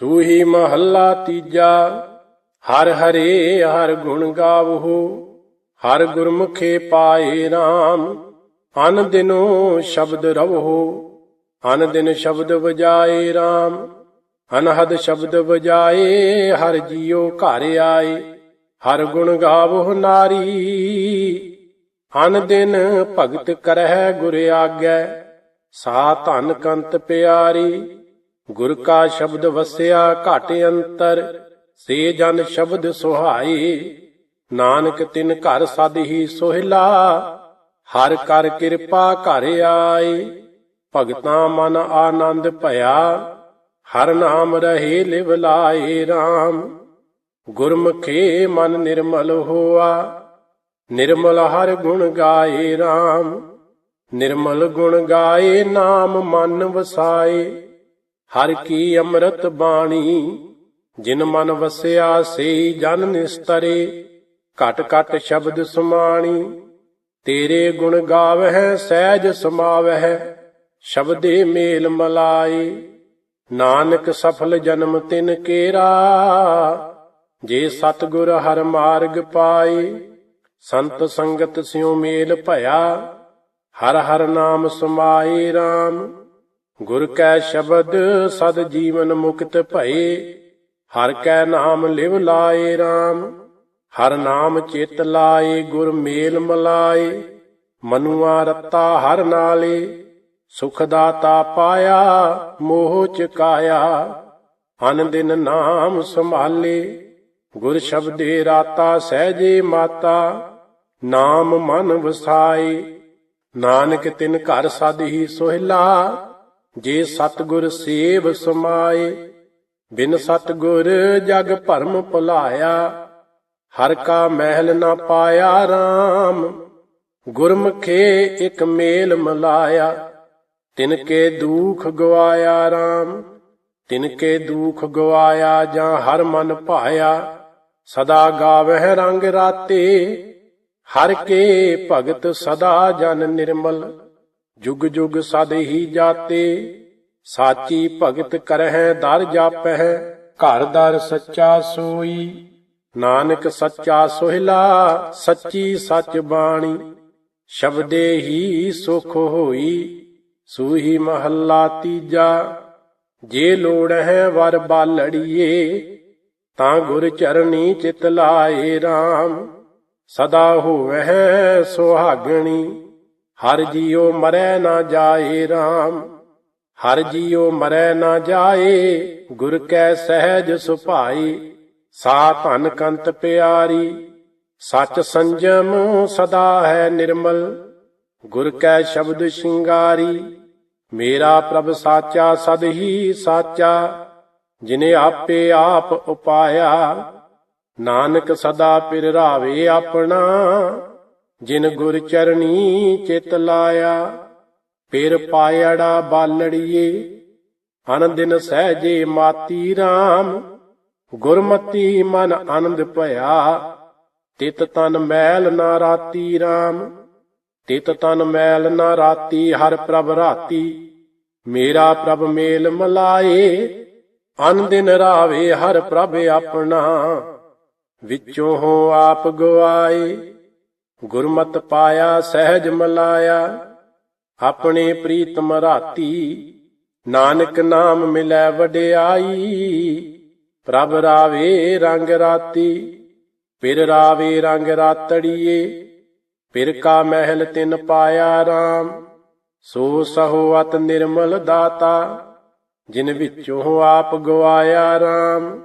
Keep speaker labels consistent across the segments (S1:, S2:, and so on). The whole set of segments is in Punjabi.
S1: ਸੂਹੀ ਮਹੱਲਾ ਤੀਜਾ, ਹਰ ਹਰੇ ਹਰ ਗੁਣ ਗਾਵਹੋ, ਹਰ ਗੁਰਮੁਖੇ ਪਾਏ RAM ਅਨ ਦਿਨੋ ਸ਼ਬਦ ਰਵਹੋ, ਅਨ ਦਿਨ ਸ਼ਬਦ ਵਜਾਏ RAM ਅਨਹਦ ਸ਼ਬਦ ਵਜਾਏ, ਹਰ ਜੀਉ ਘਰ ਆਏ, ਹਰ ਗੁਣ ਗਾਵੋ ਨਾਰੀ, ਅਨ ਦਿਨ ਭਗਤ ਕਰਹਿ ਗੁਰ ਆਗੈ, ਸਾ ਧਨ ਕੰਤ ਪਿਆਰੀ ਗੁਰ ਕਾ ਸ਼ਬਦ ਵਸਿਆ ਘਾਟ ਅੰਤਰ, ਸੇ ਜਨ ਸ਼ਬਦ ਸੁਹਾਈ। ਨਾਨਕ ਤਿਨ ਘਰ ਸਦ ਹੀ ਸੋਹਿਲਾ, ਹਰ ਕਰ ਕਿਰਪਾ ਘਰ ਆਏ ਭਗਤਾਂ ਮਨ ਆਨੰਦ ਭਇਆ, ਹਰ ਨਾਮ ਰਹੇ ਲਿਵ ਲਾਏ RAM ਗੁਰਮੁਖੇ ਮਨ ਨਿਰਮਲ ਹੋਆ, ਨਿਰਮਲ ਹਰ ਗੁਣ ਗਾਏ RAM ਨਿਰਮਲ ਗੁਣ ਗਾਏ ਨਾਮ ਮਨ ਵਸਾਏ। ਹਰ ਕੀ ਅੰਮ੍ਰਿਤ ਬਾਣੀ, ਜਿਨ ਮਨ ਵਸਿਆ ਸੇ ਜਨ ਨਿਸਤਰੇ, ਘਟ ਘਟ ਸ਼ਬਦ ਸੁਮਾਣੀ, ਤੇਰੇ ਗੁਣ ਗਾਵਹਿ ਸਹਿਜ ਸਮਾਵਹਿ, ਸ਼ਬਦੇ ਮੇਲ ਮਲਾਏ, ਨਾਨਕ ਸਫਲ ਜਨਮ ਤਿਨ ਕੇਰਾ, ਜੇ ਸਤਗੁਰ ਹਰ ਮਾਰਗ ਪਾਏ, ਸੰਤ ਸੰਗਤ ਸਿਉ ਮੇਲ ਭਇਆ, ਹਰ ਹਰ ਨਾਮ ਸਮਾਏ RAM ਗੁਰ ਕੈ ਸ਼ਬਦ ਸਦ ਜੀਵਨ ਮੁਕਤ ਭਏ, ਹਰ ਕੈ ਨਾਮ ਲਿਵ ਲਾਏ RAM ਹਰ ਨਾਮ ਚਿਤ ਲਾਏ ਗੁਰ ਮੇਲ ਮਲਾਏ, ਮਨੁਆ ਰਤਾ ਹਰ ਨਾਲੇ, ਸੁਖ ਦਾਤਾ ਪਾਇਆ ਮੋਹ ਚਕਾਇਆ, ਅਨ ਦਿਨ ਨਾਮ ਸੰਭਾਲੇ, ਗੁਰ ਸ਼ਬਦੇ ਰਾਤਾ ਸਹਿਜੇ ਮਾਤਾ, ਨਾਮ ਮਨ ਵਸਾਏ, ਨਾਨਕ ਤਿਨ ਘਰ ਸਦ ਹੀ ਸੋਹਿਲਾ ਜੇ ਸਤਗੁਰ ਸੇਵ ਸਮਾਏ, ਬਿਨ ਸਤਗੁਰ ਜਗ ਭਰਮ ਭੁਲਾਇਆ, ਹਰ ਕਾ ਮਹਿਲ ਨਾ ਪਾਇਆ RAM ਗੁਰਮੁਖੇ ਇਕ ਮੇਲ ਮਲਾਇਆ, ਤਿਨ ਕੇ ਦੁਖ ਗਵਾਇਆ RAM ਤਿਨ ਕੇ ਦੁਖ ਗਵਾਇਆ ਜਾਂ ਹਰ ਮਨ ਭਾਇਆ, ਸਦਾ ਗਾਵਹਿ ਰੰਗ ਰਾਤੇ, ਹਰ ਕੇ ਭਗਤ ਸਦਾ ਜਨ ਨਿਰਮਲ। ਜੁਗ ਜੁਗ ਸਦ ਹੀ ਜਾਤੇ, ਸਾਚੀ ਭਗਤ ਕਰਹਿ ਦਰ ਜਾਪਹਿ, ਘਰ ਦਰ ਸੱਚਾ ਸੋਈ। ਨਾਨਕ ਸੱਚਾ ਸੋਹਿਲਾ, ਸੱਚੀ ਸੱਚ ਬਾਣੀ। ਸ਼ਬਦੇ ਹੀ ਸੁਖ ਹੋਈ, ਸੂਹੀ ਮਹੱਲਾ ਤੀਜਾ। ਜੇ ਲੋੜ ਹੈ ਵਰ ਬਾਲੜੀਏ, ਤਾਂ ਗੁਰ ਚਰਨੀ ਚਿਤ ਲਾਏ RAM ਸਦਾ ਹੋਵਹਿ ਸੁਹਾਗਣੀ। ਹਰ ਜੀਉ ਮਰੈ ਨਾ ਜਾਏ RAM ਹਰ ਜੀਉ ਮਰੈ ਨਾ ਜਾਏ, ਗੁਰ ਕੈ ਸਹਿਜ ਸੁਭਾਈ, ਸਾ ਧਨ ਕੰਤ ਪਿਆਰੀ, ਸਚ ਸੰਜਮ ਸਦਾ ਹੈ ਨਿਰਮਲ, ਗੁਰ ਕੈ ਸ਼ਬਦ ਸ਼ਿੰਗਾਰੀ, ਮੇਰਾ ਪ੍ਰਭ ਸਾਚਾ ਸਦ ਹੀ ਸਾਚਾ, ਜਿਨੇ ਆਪੇ ਆਪ ਉਪਾਇਆ, ਨਾਨਕ ਸਦਾ ਪਿਰ ਰਾਵੇ ਆਪਣਾ ਜਿਨ ਗੁਰ ਚਰਣੀ ਚਿਤ ਲਾਇਆ, ਫਿਰ ਪਾਇੜਾ ਬਾਲੜੀਏ ਅਨ ਦਿਨ ਸਹਜੇ ਮਾਤੀ RAM ਗੁਰਮਤੀ ਮਨ ਆਨੰਦ ਭਇਆ, ਤਿਤ ਤਨ ਮੈਲ ਨਾ ਰਾਤੀ RAM ਤਿਤ ਤਨ ਮੈਲ ਨਾ ਰਾਤੀ ਹਰ ਪ੍ਰਭ ਰਾਤੀ, ਮੇਰਾ ਪ੍ਰਭ ਮੇਲ ਮਲਾਏ ਅਨ ਦਿਨ ਰਾਵੇ ਹਰ ਪ੍ਰਭ ਆਪਣਾ, ਵਿੱਚੋਂ ਹੋ ਆਪ ਗਵਾਏ। ਗੁਰਮਤ ਪਾਇਆ, ਸਹਿਜ ਮਲਾਇਆ। ਆਪਣੇ ਪ੍ਰੀਤਮ ਰਾਤੀ, ਨਾਨਕ ਨਾਮ ਮਿਲੈ ਵਡਿਆਈ। ਪ੍ਰਭ ਰਾਵੇ ਰੰਗ ਰਾਤੀ ਪਿਰ ਰਾਵੇ ਰੰਗ ਰਾਤੜੀਏ। ਪਿਰ ਕਾ ਮਹਿਲ ਤਿਨ ਪਾਇਆ RAM ਸੋ ਸਹੋ ਅਤ ਨਿਰਮਲ ਦਾਤਾ। ਜਿਨ ਵਿੱਚੋਂ ਆਪ ਗਵਾਇਆ RAM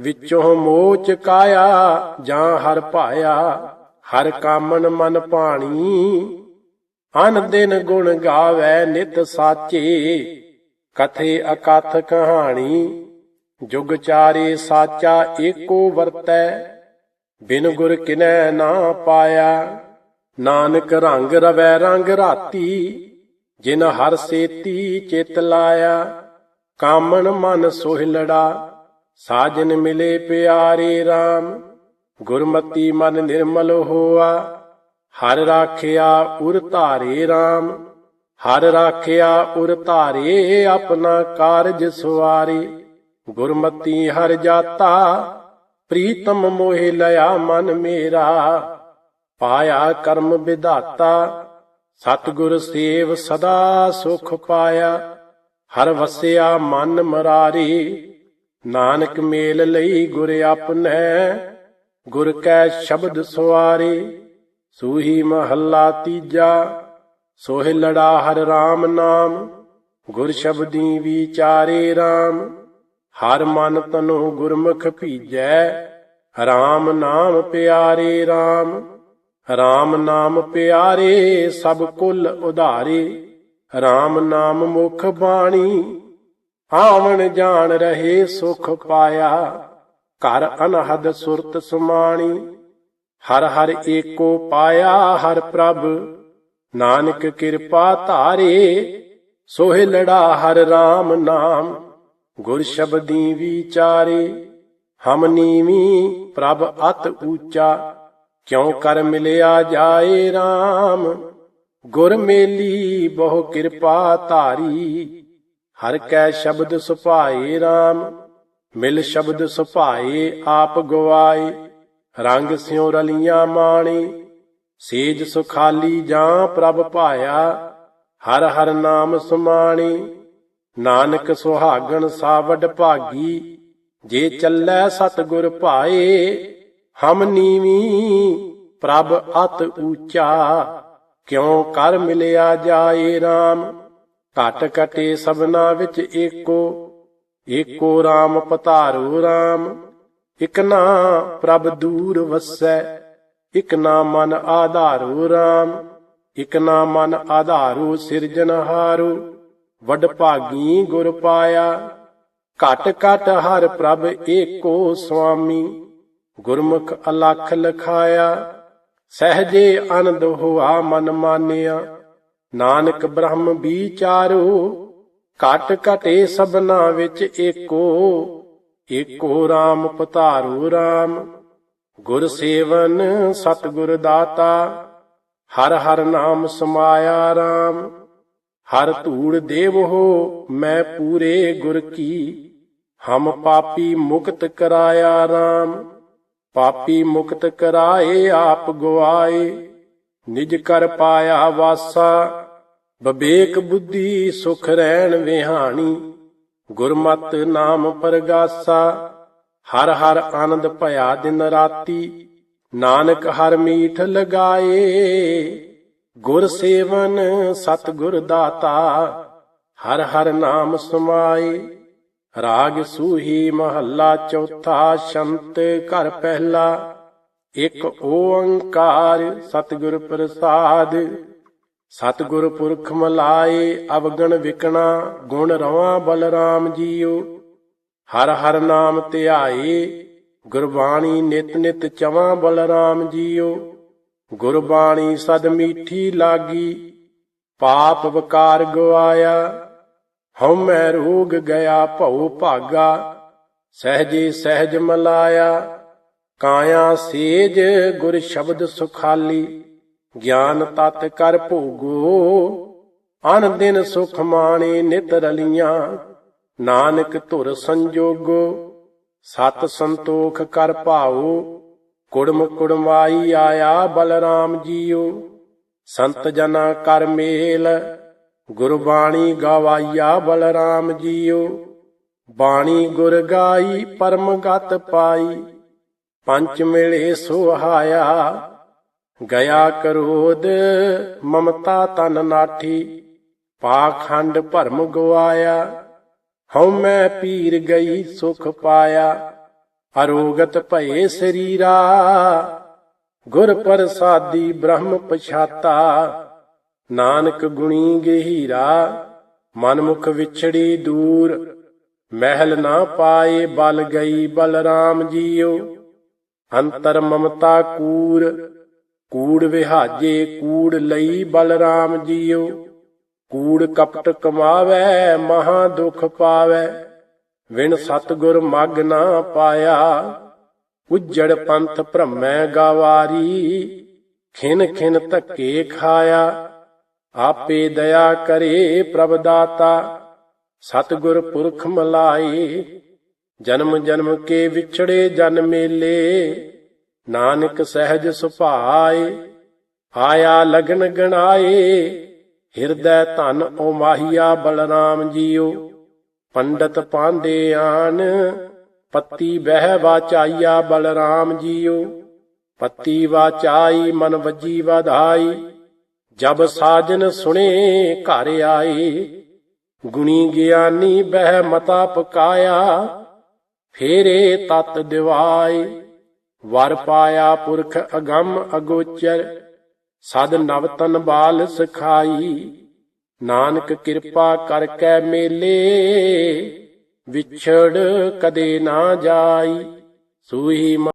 S1: ਵਿੱਚੋਂ ਮੋਚ ਕਾਇਆ, ਜਾਂ ਹਰ ਭਾਇਆ ਹਰ ਕਾਮਨ ਮਨ ਪਾਣੀ ਅਨ ਦਿਨ ਗੁਣ ਗਾਵੇ ਨਿਤ ਸਾਚੇ। ਕਥੇ ਅਕਥ ਕਹਾਣੀ, ਜੁਗ ਚਾਰੇ ਸਾਚਾ ਏਕੋ ਵਰਤੈ। ਬਿਨ ਗੁਰ ਕਿਨੈ ਨਾ ਪਾਇਆ, ਨਾਨਕ ਰੰਗ ਰਵੈ ਰੰਗ ਰਾਤੀ। ਜਿਨ ਹਰ ਸੇਤੀ ਚਿਤ ਲਾਇਆ, ਕਾਮਣ ਮਨ ਸੋਹਿਲੜਾ ਸਾਜਨ ਮਿਲੇ ਪਿਆਰੇ RAM ਗੁਰਮਤੀ ਮਨ ਨਿਰਮਲ ਹੋਆ। ਹਰ ਰਾਖਿਆ ਉਰ ਧਾਰੇ RAM ਹਰ ਰਾਖਿਆ ਉਰ ਧਾਰੇ ਆਪਣਾ ਕਾਰਜ ਸਵਾਰੇ। ਗੁਰਮਤੀ ਹਰ ਜਾਤਾ, ਪ੍ਰੀਤਮ ਮੋਹਿ ਲਿਆ ਮਨ ਮੇਰਾ। ਪਾਇਆ ਕਰਮ ਵਿਧਾਤਾ, ਸਤਿਗੁਰ ਸੇਵ ਸਦਾ ਸੁਖ ਪਾਇਆ। ਹਰ ਵਸਿਆ ਮਨ ਮਰਾਰੀ, ਨਾਨਕ ਮੇਲ ਲਈ ਗੁਰ ਆਪਣੈ। ਗੁਰ ਕੈ ਸ਼ਬਦ ਸਵਾਰੇ, ਸੂਹੀ ਮਹੱਲਾ ਤੀਜਾ, ਸੋਹਿ ਲੜਾ ਹਰ RAM ਨਾਮ, ਗੁਰ ਸ਼ਬਦੀ ਵਿਚਾਰੇ RAM ਹਰ ਮਨ ਤਨੋ ਗੁਰਮੁਖ ਭੀਜੈ RAM ਨਾਮ ਪਿਆਰੇ RAM RAM ਨਾਮ ਪਿਆਰੇ ਸਭ ਕੁਲ ਉਧਾਰੇ RAM ਨਾਮ ਮੁਖ ਬਾਣੀ। ਆਵਣ ਜਾਣ ਰਹੇ ਸੁਖ ਪਾਇਆ ਘਰ ਅਨਹਦ ਸੁਰਤ ਸੁਮਾਣੀ। ਹਰ ਹਰ ਏਕੋ ਪਾਇਆ ਹਰ ਪ੍ਰਭ। ਨਾਨਕ ਕਿਰਪਾ ਧਾਰੇ, ਸੋਹਿ ਲੜਾ ਹਰ RAM ਨਾਮ। ਗੁਰ ਸ਼ਬਦੀ ਵਿਚਾਰੇ, ਹਮ ਨੀਵੀ ਪ੍ਰਭ ਅਤ ਊਚਾ ਕਿਉ ਕਰ ਮਿਲਿਆ ਜਾਏ RAM ਗੁਰ ਮੇਲੀ ਬਹੁ ਕਿਰਪਾ ਧਾਰੀ। ਹਰ ਕੈ ਸ਼ਬਦ ਸੁਭਾਏ RAM ਮਿਲ ਸ਼ਬਦ ਸੁਭਾਏ ਆਪ ਗਵਾਏ, ਰੰਗ ਸਿਉ ਰਲੀਆਂ ਮਾਣੀ। ਸੇਜ ਸੁਖਾਲੀ ਜਾਂ ਪ੍ਰਭ ਭਾਇਆ, ਹਰ ਹਰ ਨਾਮ ਸੁਮਾਣੀ। ਨਾਨਕ ਸੁਹਾਗਣ ਸਾਵਡ ਭਾਗੀ, ਜੇ ਚੱਲੈ ਸਤਿਗੁਰ ਭਾਏ, ਹਮ ਨੀਵੀ ਪ੍ਰਭ ਅਤ ਊਚਾ। ਕਿਉ ਕਰ ਮਿਲਿਆ ਜਾਏ RAM ਘਟ ਘਟੇ ਸਭਨਾ ਵਿੱਚ ਏਕੋ ਏਕੋ RAM ਪਤਾਰੋ RAM ਇਕ ਨਾ ਪ੍ਰਭ ਦੂਰ ਵਸੈ, ਇਕ ਨਾ ਮਨ ਆਧਾਰੋ RAM ਇਕ ਨਾ ਮਨ ਆਧਾਰੋ ਸਿਰਜਨਹਾਰੋ ਵਡ ਭਾਗੀ ਗੁਰ ਪਾਇਆ, ਘਟ ਘਟ ਹਰ ਪ੍ਰਭ ਏਕੋ ਸੁਆਮੀ ਗੁਰਮੁਖ ਅਲਖ ਲਖਾਇਆ, ਸਹਜੇ ਆਨੰਦ ਹੋਆ ਮਨ ਮਾਨਿਆ, ਨਾਨਕ ਬ੍ਰਹਮ ਵਿਚਾਰੋ ਘਟ ਘਟੇ ਸਭਨਾ ਵਿੱਚ ਏਕੋ ਏਕੋ RAM ਪਤਾਰੂ RAM ਗੁਰ ਸੇਵਨ ਸਤਿਗੁਰ ਦਾਤਾ, ਹਰ ਹਰ ਨਾਮ ਸਮਾਇਆ RAM ਹਰ ਧੂੜ ਦੇਵ ਹੋ, ਮੈਂ ਪੂਰੇ ਗੁਰ ਕੀ। ਹਮ ਪਾਪੀ ਮੁਕਤ ਕਰਾਇਆ RAM ਪਾਪੀ ਮੁਕਤ ਕਰਾਏ, ਆਪ ਗਵਾਏ ਨਿਜ ਕਰ ਪਾਇਆ ਵਾਸਾ ਬਬੇਕ ਬੁੱਧੀ ਸੁਖ ਰਹਿਣ ਵਿਹਾਣੀ, ਗੁਰਮਤ ਨਾਮ ਪਰਗਾਸਾ, ਹਰ ਹਰ ਆਨੰਦ ਭਇਆ ਦਿਨ ਰਾਤੀ, ਨਾਨਕ ਹਰ ਮੀਠ ਲਗਾਏ। ਗੁਰ ਸੇਵਨ ਸਤ ਗੁਰ ਦਾਤਾ, ਹਰ ਹਰ ਨਾਮ ਸਮਾਏ। ਰਾਗ ਸੂਹੀ ਮਹੱਲਾ ਚੌਥਾ ਸ਼ੰਤ ਘਰ ਪਹਿਲਾ, ਇੱਕ ਓੰਕਾਰ ਸਤਿਗੁਰ ਪ੍ਰਸਾਦ। ਸਤਿਗੁਰ ਪੁਰਖ ਮਲਾਏ, ਅਵਗਣ ਵਿਕਣਾ, ਗੁਣ ਰਵਾਂ ਬਲਰਾਮ ਜੀਓ। ਹਰ ਹਰ ਨਾਮ ਧਿਆਏ, ਗੁਰਬਾਣੀ ਨਿਤ ਨਿਤ ਚਵਾਂ ਬਲਰਾਮ ਜੀਓ। ਗੁਰਬਾਣੀ ਸਦ ਮੀਠੀ ਲਾਗੀ, ਪਾਪ ਵਕਾਰ ਗਵਾਇਆ। ਹਉ ਮੈਂ ਰੋਗ ਗਿਆ, ਭਉ ਭਾਗਾ, ਸਹਜੇ ਸਹਿਜ ਮਲਾਇਆ। ਕਾਇਆ ਸੇਜ ਗੁਰ ਸ਼ਬਦ ਸੁਖਾਲੀ। ਗਿਆਨ ਤਤ ਕਰ ਭੋਗੋ ਅਨ ਦਿਨ ਸੁਖ ਮਾਣੇ ਨਿਤ ਰਲੀਆਂ ਨਾਨਕ ਧੁਰ ਸੰਜੋਗੋ, ਸਤ ਸੰਤੋਖ ਕਰ ਭਾਉ ਕੁੜਮ ਕੁੜਮਾਈ ਆਇਆ ਬਲਰਾਮ ਜੀਓ। ਸੰਤ ਜਨਾ ਕਰ ਮੇਲ, ਗੁਰਬਾਣੀ ਗਵਾਈਆ ਬਲਰਾਮ ਜੀਓ। ਬਾਣੀ ਗੁਰ ਗਾਈ ਪਰਮ ਗਤ ਪਾਈ, ਪੰਚ ਮਿਲੇ ਸੁਹਾਇਆ। ਗਿਆ ਕਰੋਧ, ਮਮਤਾ ਤਨ ਨਾਠੀ, ਪਾਖੰਡ ਭਰਮ ਗਵਾਇਆ। ਹਉ ਮੈਂ ਪੀਰ ਗਈ ਸੁਖ ਪਾਇਆ, ਅਰੋਗਤ ਭਏ ਸਰੀਰਾ। ਗੁਰ ਪ੍ਰਸਾਦੀ ਬ੍ਰਹਮ ਪਛਾਤਾ, ਨਾਨਕ ਗੁਣੀ ਗਹੀਰਾ। ਮਨਮੁਖ ਵਿਛੜੀ ਦੂਰ, ਮਹਿਲ ਨਾ ਪਾਏ ਬਲ ਗਈ ਬਲਰਾਮ ਜੀਓ। ਅੰਤਰ ਮਮਤਾ ਕੂਰ ਕੂੜ ਵਿਹਾਜੇ, ਕੂੜ ਲਈ ਬਲਰਾਮ ਜੀਓ। ਕੂੜ ਕਪਟ ਕਮਾਵੇ, ਮਹਾ ਦੁਖ ਪਾਵੇ। ਵਿਣ ਸਤਗੁਰ ਮਗ ਨਾ ਪਾਇਆ। ਉਜੜ ਪੰਥ ਭ੍ਰਮੈ ਗਵਾਰੀ। ਖਿਨ ਖਿਨ ਧੱਕੇ ਖਾਇਆ। ਆਪੇ ਦਇਆ ਕਰੇ ਪ੍ਰਭ ਦਾਤਾ। ਸਤਗੁਰ ਪੁਰਖ ਮਲਾਏ। ਜਨਮ ਜਨਮ ਕੇ ਵਿਛੜੇ ਜਨ ਮੇਲੇ। ਨਾਨਕ ਸਹਿਜ ਸੁਭਾਏ, ਆਇਆ ਲਗਨ ਗਣਾਏ, ਹਿਰਦੈ ਧਨ ਓ ਮਾਹੀਆ ਬਲਰਾਮ ਜੀਓ। ਪੰਡਤ ਪਾਂਡੇ ਆਨ, ਪੱਤੀ ਬਹਿ ਵਾਚਾਈਆ ਬਲਰਾਮ ਜੀਓ। ਪੱਤੀ ਵਾਚਾਈ ਮਨ ਵੱਜੀ ਵਧਾਈ, ਜਬ ਸਾਜਨ ਸੁਣੇ ਘਰ ਆਏ। ਗੁਣੀ ਗਿਆਨੀ ਬਹਿ ਮਤਾ ਪਕਾਇਆ, ਫੇਰੇ ਤਤ ਦਿਵਾਏ। ਵਰ ਪਾਇਆ ਪੁਰਖ ਅਗੰਮ ਅਗੋਚਰ, ਸਦ ਨਵ ਤਨ ਬਾਲ ਸਖਾਈ। ਨਾਨਕ ਕਿਰਪਾ ਕਰ ਕੈ ਮੇਲੇ, ਵਿਛੜ ਕਦੇ ਨਾ ਜਾਈ। ਸੂਹੀ